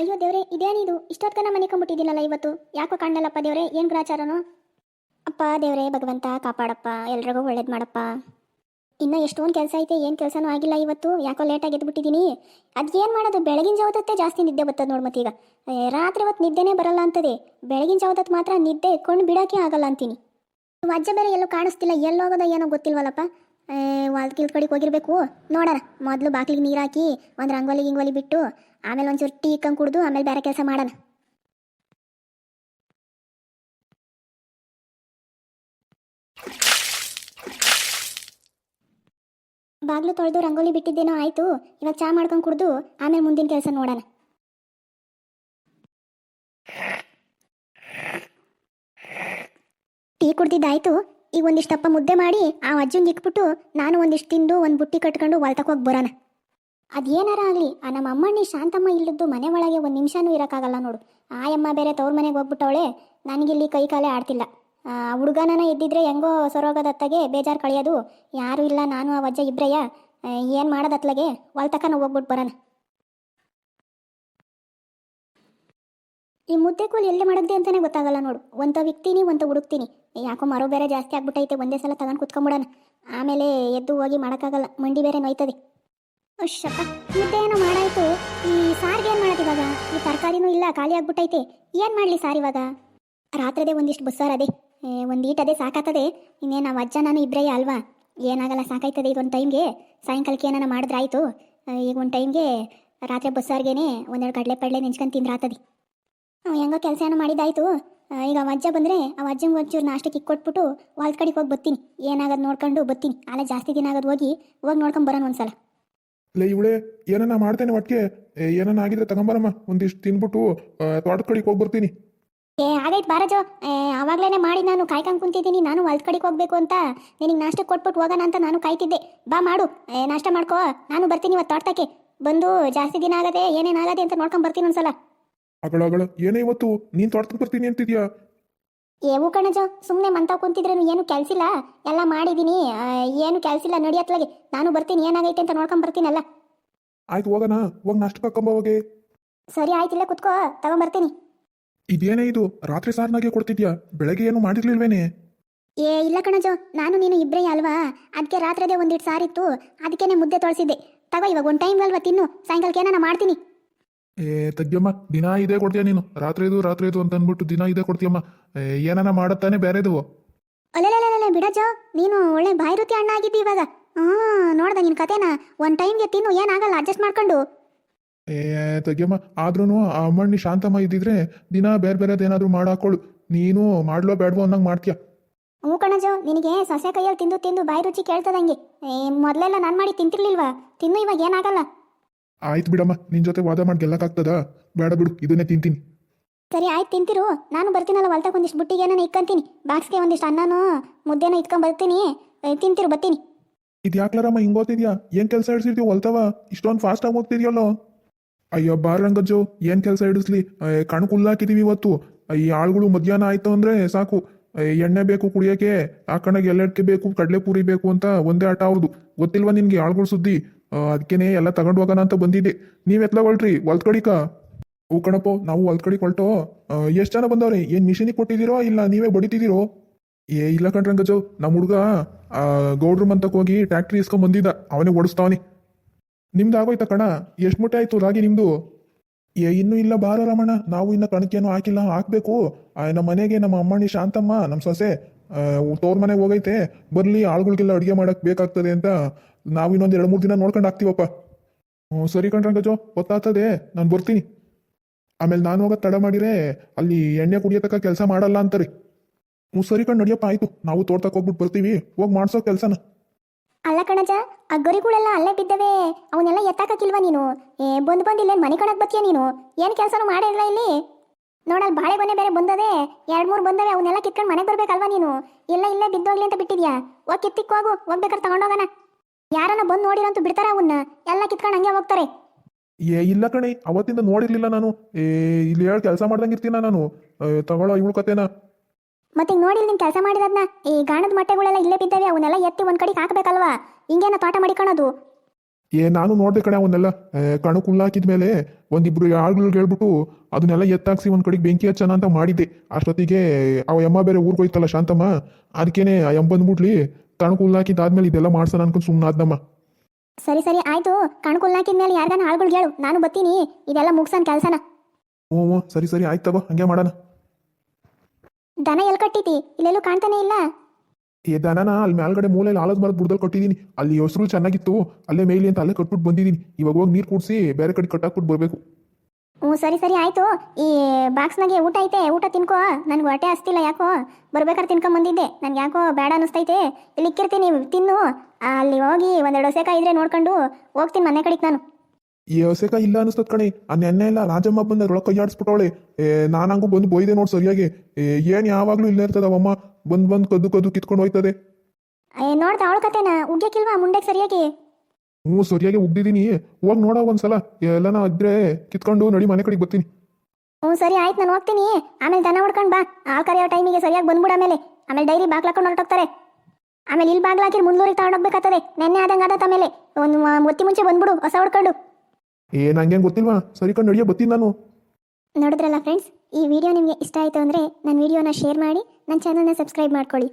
ಅಯ್ಯೋ ದೇವ್ರೆ ಇದೇನಿದು ಇಷ್ಟೊತ್ಕನ ಮನೆ ಕಂಬಿಟ್ಟಿದ್ದೀನಲ್ಲ ಇವತ್ತು. ಯಾಕೋ ಕಾಣಲ್ಲಪ್ಪ ದೇವ್ರೆ, ಏನು ಗ್ರಾಚಾರನು ಅಪ್ಪ ದೇವ್ರೆ, ಭಗವಂತ ಕಾಪಾಡಪ್ಪ, ಎಲ್ರಿಗೂ ಒಳ್ಳೇದು ಮಾಡಪ್ಪ. ಇನ್ನೂ ಎಷ್ಟೊಂದು ಕೆಲಸ ಐತೆ, ಏನು ಕೆಲಸನೂ ಆಗಿಲ್ಲ ಇವತ್ತು. ಯಾಕೋ ಲೇಟಾಗಿ ಎದ್ಬಿಟ್ಟಿದ್ದೀನಿ. ಅದೇನು ಮಾಡೋದು? ಬೆಳಗಿನ ಜಾವದತ್ತೆ ಜಾಸ್ತಿ ನಿದ್ದೆ ಬರ್ತದೆ ನೋಡಿ ಮತ್ತೀಗ. ರಾತ್ರಿ ಹೊತ್ತು ನಿದ್ದೆನೇ ಬರಲ್ಲ ಅಂತದೆ. ಬೆಳಗಿನ ಜಾವದತ್ತು ಮಾತ್ರ ನಿದ್ದೆ ಕೊಂಡು ಬಿಡೋಕೆ ಆಗಲ್ಲ ಅಂತೀನಿ. ಅಜ್ಜ ಬೇರೆ ಎಲ್ಲೂ ಕಾಣಿಸ್ತಿಲ್ಲ, ಎಲ್ಲೋಗೋದ ಏನೋ ಗೊತ್ತಿಲ್ವಲ್ಲಪ್ಪ. ವಾಲ್ಕಿಲ್ ಕಡೆಗೆ ಹೋಗಿರ್ಬೇಕು. ನೋಡೋಣ. ಮೊದಲು ಬಾಗಿಲಿಗೆ ನೀರು ಹಾಕಿ, ಒಂದು ರಂಗೋಲಿ ಗಿಂಗೋಲಿ ಬಿಟ್ಟು, ಆಮೇಲೆ ಒಂಚೂರು ಟೀ ಇಕ್ಕಂಗೆ ಕುಡಿದು, ಆಮೇಲೆ ಬೇರೆ ಕೆಲಸ ಮಾಡೋಣ. ಬಾಗಿಲು ತೊಳೆದು ರಂಗೋಲಿ ಬಿಟ್ಟಿದ್ದೇನೋ ಆಯಿತು. ಇವಾಗ ಚಾ ಮಾಡ್ಕೊಂಡು ಕುಡಿದು, ಆಮೇಲೆ ಮುಂದಿನ ಕೆಲಸ ನೋಡೋಣ. ಟೀ ಕುಡ್ದಿದ್ದಾಯ್ತು. ಈಗ ಒಂದಿಷ್ಟಪ್ಪ ಮುದ್ದೆ ಮಾಡಿ ಆ ಅಜ್ಜಂಗೆ ಇಕ್ಬಿಟ್ಟು ನಾನು ಒಂದಿಷ್ಟು ತಿಂದು ಒಂದು ಬುಟ್ಟಿ ಕಟ್ಕೊಂಡು ಹೊಲ್ತಕ್ಕೆ ಹೋಗಿ ಬರೋಣ. ಅದೇನಾರ ಆಗಲಿ, ಆ ನಮ್ಮ ಅಮ್ಮಣ್ಣಿ ಶಾಂತಮ್ಮ ಇಲ್ಲದ್ದು ಮನೆ ಒಳಗೆ ಒಂದು ನಿಮಿಷನೂ ಇರೋಕ್ಕಾಗಲ್ಲ ನೋಡು. ಆಯಮ್ಮ ಬೇರೆ ತವ್ರ ಮನೆಗೆ ಹೋಗ್ಬಿಟ್ಟವಳೆ, ನನಗಿಲ್ಲಿ ಕೈ ಕಾಲೇ ಆಡ್ತಿಲ್ಲ. ಹುಡುಗನನ ಇದ್ದಿದ್ರೆ ಹೆಂಗೋ ಸೊರೋಗದತ್ತಗೆ ಬೇಜಾರು ಕಳೆಯೋದು. ಯಾರು ಇಲ್ಲ, ನಾನು, ಆ ಅಜ್ಜ ಇಬ್ರಯ್ಯ. ಏನು ಮಾಡೋದತ್ಲಗೆ ಹೊಲ್ತಕ್ಕನ ಹೋಗ್ಬಿಟ್ಟು ಬರೋಣ. ಈ ಮುದ್ದೆ ಕೂಲಿ ಎಲ್ಲಿ ಮಾಡಿದೆ ಅಂತಾನೆ ಗೊತ್ತಾಗಲ್ಲ ನೋಡು. ಒಂತ ವಿಕ್ತೀನಿ ಒಂತ ಹುಡುಕ್ತೀನಿ. ಯಾಕೋ ಮರೋ ಬೇರೆ ಜಾಸ್ತಿ ಆಗ್ಬಿಟ್ಟೈತೆ, ಒಂದೇ ಸಲ ತಗೊಂಡು ಕುತ್ಕೊಂಬಿಡೋಣ. ಆಮೇಲೆ ಎದ್ದು ಹೋಗಿ ಮಾಡೋಕ್ಕಾಗಲ್ಲ, ಮಂಡಿ ಬೇರೆ ನೋಯ್ತದೆ. ಅಶ್ಶಪ್ಪ ಮುದ್ದೆ ಏನೋ ಮಾಡಾಯ್ತು. ಈ ಸಾರಿಗೆ ಏನು ಮಾಡೋದು ಇವಾಗ? ಈ ತರಕಾರಿನೂ ಇಲ್ಲ, ಖಾಲಿ ಆಗ್ಬಿಟ್ಟೈತೆ. ಏನು ಮಾಡಲಿ ಸಾರ್ ಇವಾಗ? ರಾತ್ರಿದೇ ಒಂದಿಷ್ಟು ಬಸ್ಸಾರ ಅದೇ. ಒಂದು ಈಟ್ ಅದೇ ಸಾಕಾತದೆ. ಇನ್ನೇನು ನಾವು ಅಜ್ಜ ನಾನು ಇಬ್ಬರೇ ಅಲ್ವಾ? ಏನಾಗಲ್ಲ ಸಾಕಾಯ್ತದೆ ಒಂದು ಟೈಮ್ಗೆ? ಸಾಯಂಕಾಲಕ್ಕೆ ಏನಾನ ಮಾಡಿದ್ರೆ ಆಯಿತು ಈಗ ಒಂದು ಟೈಮ್ಗೆ ರಾತ್ರಿ ಬಸ್ಸಾರ್ಗೇನೆ ಒಂದೆರಡು ಕಡಲೆ ಪಡಲೆ ನೆಂಚ್ಕೊಂಡು ತಿಂದ್ರಾತದೆ. ಹೆಂಗೋ ಕೆಲಸ ಏನೋ ಮಾಡಿದ್ದಾಯ್ತು ಈಗ ಅವ ಅಜ್ಜ ಬಂದರೆ ಅವ ಅಜ್ಜಂಗೆ ಒಂಚೂರು ನಾಷ್ಟಕ್ಕೆ ಇಕ್ಕೊಟ್ಬಿಟ್ಟು ಹೊಲ್ದ ಕಡೆಗೆ ಹೋಗಿ ಬರ್ತೀನಿ. ಏನಾಗದ್ ನೋಡ್ಕೊಂಡು ಬರ್ತೀನಿ. ಆಲೆ ಜಾಸ್ತಿ ದಿನ ಆಗೋದು ಹೋಗಿ ಹೋಗಿ ನೋಡ್ಕೊಂಡು ಬರೋಣ ಒಂದ್ಸಲ. ಲೇ ಇವಳೆ ಏನನ್ನ ಮಾಡ್ತೇನೆ ಒಟ್ಟಿಗೆ ಏನನ್ನ ಆಗಿದ್ರೆ ತಗೊಂಬರಮ್ಮ ಒಂದಿಷ್ಟು ತಿನ್ಬಿಟ್ಟು ತೋಟದ ಕಡೆಗೆ ಹೋಗಿ ಬರ್ತೀನಿ. ಏ ಆಗೈತೆ ಬಾರಜೋ. ಅವಾಗ್ಲೇನೆ ಮಾಡಿ ನಾನು ಕಾಯ್ಕೊಂಡ್ ಕುಂತಿದ್ದೀನಿ. ನಾನು ಹೊಲ್ದ ಕಡೆಗೆ ಹೋಗ್ಬೇಕು ಅಂತ ನಿನಗೆ ನಾಷ್ಟ ಕೊಟ್ಬಿಟ್ಟು ಹೋಗೋಣ ಅಂತ ನಾನು ಕಾಯ್ತಿದ್ದೆ. ಬಾ ಮಾಡು. ನಾಷ್ಟ ಮಾಡ್ಕೋ. ನಾನು ಬರ್ತೀನಿ ಇವತ್ತು ತೋಟಕ್ಕೆ. ಬಂದು ಜಾಸ್ತಿ ದಿನ ಆಗದೆ ಏನೇನಾಗದೆ ಅಂತ ನೋಡ್ಕೊಂಡು ಬರ್ತೀನಿ ಒಂದ್ಸಲ. ಅಗಳ ಅಗಳ ಏನೇ ಇವತ್ತು? ನೀನ್ ತೋಟಕ್ಕೆ ಬರ್ತೀನಿ ಅಂತಿದ್ಯಾ? ಏವು ಕಣಜ ಸುಮ್ಮನೆ ಮಂತಾವ್ ಕುಂತಿದ್ರೇನು ಏನು ಕೆಲ್ಸಿಲ್ಲ? ಎಲ್ಲ ಮಾಡಿದೀನಿ. ಏನು ಏನು ಕೆಲ್ಸಿಲ್ಲ ನಡಿಯತ್ಲಾಗೆ ನಾನು ಬರ್ತೀನಿ ಏನಾಗೈತೆ ಅಂತ ನೋಡ್ಕೊಂಡ್ ಬರ್ತೀನಲ್ಲ. ಆಯ್ತು ಹೋಗೋಣ. ಹೋಗ್ ನಾಷ್ಟ ಹಾಕೊಂಬ ಹೋಗಿ. ಸರಿ ಆಯ್ತಿಲ್ಲ ಕುತ್ಕೋ. ತಗೊಂಬರ್ತೀನಿ ಇದೇನೇ ಇದು? ರಾತ್ರಿ ಸಾರ್ನಾಗೆ ಕೊಡ್ತಿದ್ಯಾ? ಬೆಳಗ್ಗೆ ಏನು ಮಾಡಿರ್ಲಿಲ್ವೇನೆ? ಏ ಇಲ್ಲ ಕಣಜ. ನಾನು ನೀನು ಇಬ್ಬರೇ ಅಲ್ವಾ? ಅದಕ್ಕೆ ರಾತ್ರಿದೇ ಒಂದಿಟ್ಟು ಸಾರಿತ್ತು. ಅದಕ್ಕೇನೆ ಮುದ್ದೆ ತೊಳಸಿದ್ದೆ. ತಗೋ ಇವಾಗ ಒಂದು ಟೈಮ್ ಅಲ್ವಾ ತಿನ್ನು. ಸಾಯಂಕಾಲಕ್ಕೆ ಏನಾನ ಮಾಡ್ತೀನಿ. ಏ ತಗ್ಯಮ್ಮ ದಿನ ಇದೇ ಕೊಡ್ತೀಯ ನೀನು? ರಾತ್ರಿದು ರಾತ್ರಿದು ಅಂತ ಅಂದ್ಬಿಟ್ಟು ದಿನ ಇದೇ ಕೊಡ್ತೀಯಮ್ಮ. ಏ, ಏನನ ಮಾಡತ್ತಾನೆ ಬೇರೆದು? ಅಲ್ಲೆಲ್ಲ ಬಿಡಜೋ ನೀನು ಒಳ್ಳೆ ಬಾಯಿ ರುಚಿ ಅಣ್ಣ ಆಗಿದ್ದಿ ಇವಾಗ. ಹಾ ನೋಡ್ದ ನಿನ್ ಕತೆನ? ಒಂದು ಟೈಮ್ಗೆ ತಿನ್ನು ಏನಾಗಲ್ಲ ಅಡ್ಜಸ್ಟ್ ಮಾಡ್ಕೊಂಡು. ಏ ತಗ್ಯಮ್ಮ ಆದ್ರೂ ಆ ಅಮ್ಮಣ್ಣಿ ಶಾಂತಮ್ಮ ಇದ್ದಿದ್ರೆ ದಿನ ಬೇರೆ ಬೇರೆದು ಏನಾದರೂ ಮಾಡಾಕೊಳ್ಳು ನೀನು ಮಾಡ್ಲೋ ಬೇಡವೋ ಅನ್ನಂಗೆ ಮಾಡ್ತೀಯ? ಹ್ಞೂ ಕಣಜೋ ನಿನಗೆ ಸಸ್ಯ ಕೈಯಲ್ಲಿ ತಿಂದು ತಿಂದು ಬಾಯಿ ರುಚಿ ಕೇಳ್ತದಂಗೆ. ಏ ಮೊದಲೆಲ್ಲ ನಾನು ಮಾಡಿ ತಿಂತಿರ್ಲಿಲ್ವಾ? ತಿನ್ನು ಇವಾಗ ಏನಾಗಲ್ಲ. ಆಯ್ತು ಬಿಡಮ್ಮ ನಿನ್ ಜೊತೆ ವಾದ ಮಾಡಿ ಗೆಲ್ಲಕ್ಕಾಗ್ತದ? ಬೇಡ ಬಿಡು ಇದನ್ನೇ ತಿಂತೀನಿ. ಸರಿ ಆಯ್ತು ತಿಂತಿರು. ನಾನು ಬರ್ತೀನಲ್ಲ ಹೊಲ್ದಾಗ ಒಂದಿಷ್ಟು ಬುಟ್ಟಿಗೆ ಏನೋ ಇಕ್ಕಂತೀನಿ. ಬಾಕ್ಸ್ಗೆ ಒಂದಿಷ್ಟು ಅನ್ನನೋ ಮುದ್ದೆನ ಇಟ್ಕೊಂಡ್ ಬರ್ತೀನಿ. ತಿಂತಿರು ಬರ್ತೀನಿ ಇದು ಯಾಕ್ಲಾರಮ್ಮ ಹಿಂಗ್ ಓದ್ತಿದ್ಯಾ? ಏನ್ ಕೆಲಸ ಹಿಡಿಸಿರ್ತೀವಿ ಹೊಲ್ತಾವ? ಇಷ್ಟೊಂದು ಫಾಸ್ಟ್ ಆಗಿ ಹೋಗ್ತಿದ್ಯಲ್ಲೋ ಅಯ್ಯೋ ಬಾರ್ ರಂಗಜ್ಜು ಏನ್ ಕೆಲಸ ಹಿಡಿಸ್ಲಿ? ಕಣ್ ಕುಲ್ಲಾಕಿದೀವಿ ಇವತ್ತು. ಈ ಆಳುಗಳು ಮಧ್ಯಾಹ್ನ ಆಯ್ತು ಅಂದ್ರೆ ಸಾಕು. ಎಣ್ಣೆ ಬೇಕು ಕುಡಿಯೋಕೆ ಆ ಕಣಗೆ ಎಲ್ಲಡ್ಕೆ ಬೇಕು ಕಡಲೆ ಪೂರಿ ಬೇಕು ಅಂತ ಒಂದೇ ಆಟ ಅವ್ರದ್ದು ಗೊತ್ತಿಲ್ವಾ ನಿನ್ಗೆ ಆಳುಗಳು ಸುದ್ದಿ? ಅದಕ್ಕೇನೆ ಎಲ್ಲ ತಗೊಂಡು ಹೋಗೋಣ ಅಂತ ಬಂದಿದ್ದೆ. ನೀವು ಎತ್ಲ ಹೊಳ್ರಿ ಹೊಲ್ದ ಕಡಿಕ. ಹೂ, ಕಣಪ್ಪ, ನಾವು ಹೊಲ್ದ ಕಡಿಗೆ ಹೊಲ್ಟೋ. ಎಷ್ಟು ಜನ ಬಂದವ್ರಿ? ಏನ್ ಮಿಷಿನಿಗೆ ಕೊಟ್ಟಿದ್ದೀರೋ ಇಲ್ಲ ನೀವೇ ಬಡಿತಿದ್ದೀರೋ? ಏ, ಇಲ್ಲ ಕಣ್ರಂಗಜು ನಮ್ಮ ಹುಡುಗ ಗೌಡ್ರು ಮಂತಕ್ಕೆ ಹೋಗಿ ಟ್ಯಾಕ್ಟ್ರಿ ಇಸ್ಕೊಂಡ್ ಬಂದಿದ್ದ. ಅವನೇ ಓಡಿಸ್ತಾವನಿ. ನಿಮ್ದು ಆಗೋಯ್ತಾ ಕಣ? ಎಷ್ಟು ಮುಟ್ಟೆ ಆಯ್ತು ರಾಗಿ ನಿಮ್ದು? ಏ, ಇನ್ನೂ ಇಲ್ಲ ಬಾರ ರಮಣ. ನಾವು ಇನ್ನ ಕಣಕೇನು ಹಾಕಿಲ್ಲ. ಹಾಕ್ಬೇಕು. ನಮ್ಮ ಮನೆಗೆ ನಮ್ಮ ಅಮ್ಮಣ್ಣಿ ಶಾಂತಮ್ಮ ನಮ್ಮ ಸೊಸೆ ತೋರ್ ಮನೆಗೆ ಹೋಗೈತೆ. ಬರ್ಲಿ, ಆಳುಗಳಿಗೆಲ್ಲ ಅಡುಗೆ ಮಾಡಕ್ ಬೇಕಾಗ್ತದೆ ಅಂತ ನಾವು ಇನ್ನೊಂದು ಎರಡು ಮೂರು ದಿನ ನೋಡ್ಕೊಂಡು ಹಾಕ್ತೀವಪ್ಪ. ಹ್ಞೂ ಸರಿ ಕಣ್ರಂಗಜು ಗೊತ್ತಾಗ್ತದೆ, ನಾನು ಬರ್ತೀನಿ. ಆಮೇಲೆ ನಾನು ಹೋಗೋದು ತಡ ಮಾಡಿರೆ, ಅಲ್ಲಿ ಎಣ್ಣೆ ಕುಡಿಯತಕ್ಕ ಕೆಲಸ ಮಾಡಲ್ಲ ಅಂತಾರೆ. ಹ್ಞೂ ಸರಿ ಕಣ್, ನಡಿಯಪ್ಪ, ಆಯ್ತು. ನಾವು ತೋಟಕ್ಕೆ ಹೋಗ್ಬಿಟ್ಟು ಬರ್ತೀವಿ, ಹೋಗಿ ಮಾಡ್ಸೋ ಕೆಲಸನ. ಅಲ್ಲ ಕಣಜ, ಆ ಗರಿಗಳೆಲ್ಲ ಅಲ್ಲೇ ಬಿದ್ದವೆ, ಅವನ್ನೆಲ್ಲ ಎತ್ತಾಕಿಲ್ವಾ ನೀನು? ಏ, ಬಂದು ಬಂದು ಇಲ್ಲೇನು ಮನೆ ಕಣಕ್ ಬತ್ತೀಯ ನೀನು? ಏನು ಕೆಲಸನೂ ಮಾಡೇ ಇಲ್ಲ? ಇಲ್ಲಿ ನೋಡಲ್ ಬಾಳೆ ಗೊನೆ ಬೇರೆ ಬಂದದೆ, ಎರಡು ಮೂರು ಬಂದವೆ, ಅವನ್ನೆಲ್ಲ ಕಿತ್ಕೊಂಡು ಮನೆಗೆ ಬರ್ಬೇಕಲ್ವಾ ನೀನು? ಇಲ್ಲ, ಇಲ್ಲೇ ಬಿದ್ದೋಗ್ಲಿ ಅಂತ ಬಿಟ್ಟಿದ್ಯಾ? ಹೋಗಿ ಕಿತ್ತಿಕ್ ಹೋಗು, ಹೋಗ್ಬೇಕಾದ್ರೆ ತಗೊಂಡೋಗೋಣ. ಯಾರನ್ನ ಬಂದು ನೋಡಿರಂತೂ ಬಿಡ್ತಾರ ಅವನ್ನ? ಎಲ್ಲ ಕಿತ್ಕೊಂಡು ಹಂಗೆ ಹೋಗ್ತಾರೆ. ಏ ಇಲ್ಲ ಕಣೆ ಅವತ್ತಿಂದ ನೋಡಿರ್ಲಿಲ್ಲ ನಾನು. ಏ ಇಲ್ಲಿ ಹೇಳಿ ಕೆಲಸ ಮಾಡ್ದಂಗಿರ್ತೀನ ನಾನು? ಏ, ತಗೊಳ್ಳೋ ಇವಳು ಕತೆನ. ಮತ್ತೆ ನೋಡಿಲ್ಲ ನೋಡಿ ನೀನು ಕೆಲಸ ಮಾಡಿರೋದ್ನ ಈ ಗಾಣದ ಮೊಟ್ಟೆಗಳೆಲ್ಲ ಇಲ್ಲೇ ಬಿದ್ದಾವೆ ಅವನ್ನೆಲ್ಲ ಎತ್ತಿ ಒಂದ್ ಕಡೆಗೆ ಹಾಕ್ಬೇಕಲ್ವಾ? ಹಿಂಗೇನ ತೋಟ ಮಾಡಿಕೊಳ್ಳೋದು ಏ ನಾನು ನೋಡ್ದೆ ಕಣೆ ಅವನ್ನೆಲ್ಲ. ಕಣು ಕುಲ್ಲಾಕಿದ ಮೇಲೆ ಒಂದಿಬ್ರು ಆಳ್ಗಳಿಗೆ ಹೇಳ್ಬಿಟ್ಟು ಅದನ್ನೆಲ್ಲ ಎತ್ತಾಕ್ಸಿ ಒಂದ್ ಕಡೆಗೆ ಬೆಂಕಿ ಹಚ್ಚನ ಅಂತ ಮಾಡಿದ್ದೆ. ಅಷ್ಟೊತ್ತಿಗೆ ಅವ ಯಮ್ಮ ಬೇರೆ ಊರಿಗೆ ಹೋಯ್ತಲ್ಲ ಶಾಂತಮ್ಮ ಅದಕ್ಕೇನೆ ಆ ಯಮ್ಮ ಬಂದ್ಬಿಟ್ಲಿ. ಕಣು ಕುಲ್ಲಾಕಿದ್ದಾದ್ಮೇಲೆ ಇದೆಲ್ಲ ಮಾಡ್ಸೋಣ ಅನ್ಕೊಂಡು ಸುಮ್ಮನಾದ್ನಮ್ಮ ಸರಿ ಸರಿ ಆಯ್ತು. ಕಣ್ಕುಲ್ ಮೇಲೆ ಯಾರ್ಗಾನ ಆಳ್ಗಳು ಹೇಳು ನಾನು ಬತ್ತೀನಿ ಇದೆಲ್ಲ ಮುಗ್ಸನ್ ಕೆಲ್ಸನ. ಹ್ಞೂ ಹ್ಞೂ. ಸರಿ ಸರಿ ಆಯ್ತು ತಗೋ. ಹಂಗೆ ಮಾಡೋಣ. ದನ ಎಲ್ ಕಟ್ಟಿತಿ? ಇಲ್ಲೆಲ್ಲೂ ಕಾಣ್ತಾನೆ ಇಲ್ಲ. ಏ ದನನ? ಅಲ್ಲಿ ಮೇಲ್ಗಡೆ ಮೂಲೆಯಲ್ಲಿ ಆಲದ ಮರದ ಬುಡದಲ್ಲಿ ಕಟ್ಟಿದ್ದೀನಿ ಅಲ್ಲಿ ಹೆಸರು ಚೆನ್ನಾಗಿತ್ತು. ಅಲ್ಲೇ ಮೇಲೆ ಅಂತ ಅಲ್ಲೇ ಕಟ್ಬಿಟ್ಟು ಬಂದಿದ್ದೀನಿ ಇವಾಗ ಹೋಗಿ ನೀರು ಕುಡಿಸಿ ಬೇರೆ ಕಡೆ ಕಟ್ಟಾಕ್ಬಿಟ್ಟು ಬರಬೇಕು. ಹ್ಞೂ ಸರಿ ಸರಿ ಆಯ್ತು. ಈ ಬಾಕ್ಸ್ನಾಗೆ ಊಟ ಐತೆ ಊಟ ತಿನ್ಕೋ. ನನಗೆ ಹೊಟ್ಟೆ ಹಸ್ತಿಲ್ಲ ಯಾಕೋ? ಬರ್ಬೇಕಾದ್ರೆ ತಿನ್ಕೊಂಬಂದಿದ್ದೆ. ನನ್ಗೆ ಯಾಕೋ ಬೇಡ ಅನಿಸ್ತೈತೆ. ಇಲ್ಲಿ ಇಕ್ಕಿರ್ತೀನಿ ತಿನ್ನು. ಅಲ್ಲಿ ಹೋಗಿ ಒಂದೆರಡು ಹೊಸೆಕಾಯಿ ಇದ್ರೆ ನೋಡ್ಕೊಂಡು ಹೋಗ್ತೀನಿ ಮನೆ ಕಡೆಗೆ ನಾನು. ಈ ಹೊಸಕ ಇಲ್ಲ ಅನಿಸ್ತದ ಕಣೆ. ನೆನ್ನೆ ಎಲ್ಲ ರಾಜಮ್ಮ ಬಂದ ರೊಳ ಕೈಯಾಡಿಸ್ಬಿಟ್ಟವಳೆ. ಏ ನಾನಂಗೂ ಬಂದು ಬೈದೆ ನೋಡಿ ಸರಿಯಾಗಿ. ಏ ಏನು ಯಾವಾಗಲೂ ಇಲ್ಲೇ ಇರ್ತದ ಅವಮ್ಮ. ಬಂದು ಬಂದು ಕದ್ದು ಕದ್ದು ಕಿತ್ಕೊಂಡು ಹೋಯ್ತದೆ. ಏ ನೋಡ್ತಾ ಅವಳ ಕತೆನ ಉಗ್ಯಕ್ಕಿಲ್ವಾ ಮುಂಡೆಗೆ ಸರಿಯಾಗಿ? ಹ್ಞೂ ಸರಿಯಾಗಿ ಉಗ್ದಿದ್ದೀನಿ. ಹೋಗಿ ನೋಡ ಒಂದ್ಸಲ. ಎಲ್ಲನ ಇದ್ರೆ ಕಿತ್ಕೊಂಡು ನಡಿ ಮನೆ ಕಡೆಗೆ ಬರ್ತೀನಿ. ಹ್ಞೂ ಸರಿ ಆಯ್ತು ನಾನು ಹೋಗ್ತೀನಿ. ಆಮೇಲೆ ದನ ಹೊಡ್ಕೊಂಡು ಬಾ. ಆ ಕರೆಯೋ ಟೈಮಿಗೆ ಸರಿಯಾಗಿ ಬಂದ್ಬಿಡ ಆಮೇಲೆ. ಆಮೇಲೆ ಡೈರಿ ಬಾಗ್ಲಾಕೊಂಡು ಹೊರಟೋಗ್ತಾರೆ. ಆಮೇಲೆ ಇಲ್ಲಿ ಬಾಗ್ಲಾಕಿ ಮುಂದೂರಿಗೆ ತಗೊಂಡೋಗ್ಬೇಕಾಗ್ತದೆ ನೆನ್ನೆ ಆದಂಗೆ ಆದತ್ತ ಆಮೇಲೆ. ಒಂದು ಒತ್ತಿ ಮುಂಚೆ ಬಂದ್ಬಿಡು ಹೊಸ ಹೊಡ್ಕೊಂಡು. ಏ ಹಂಗೆ ಗೊತ್ತಿಲ್ವಾ? ಸರಿ ಕಂಡು ನಡಿಯೋ ಬರ್ತೀನಿ ನಾನು. ನೋಡಿದ್ರಲ್ಲ ಫ್ರೆಂಡ್ಸ್ ಈ ವಿಡಿಯೋ ನಿಮಗೆ ಇಷ್ಟ ಆಯಿತು ಅಂದರೆ ನನ್ನ ವಿಡಿಯೋನ ಶೇರ್ ಮಾಡಿ ನನ್ನ ಚಾನಲ್ನ ಸಬ್ಸ್ಕ್ರೈಬ್ ಮಾಡ್ಕೊಳ್ಳಿ.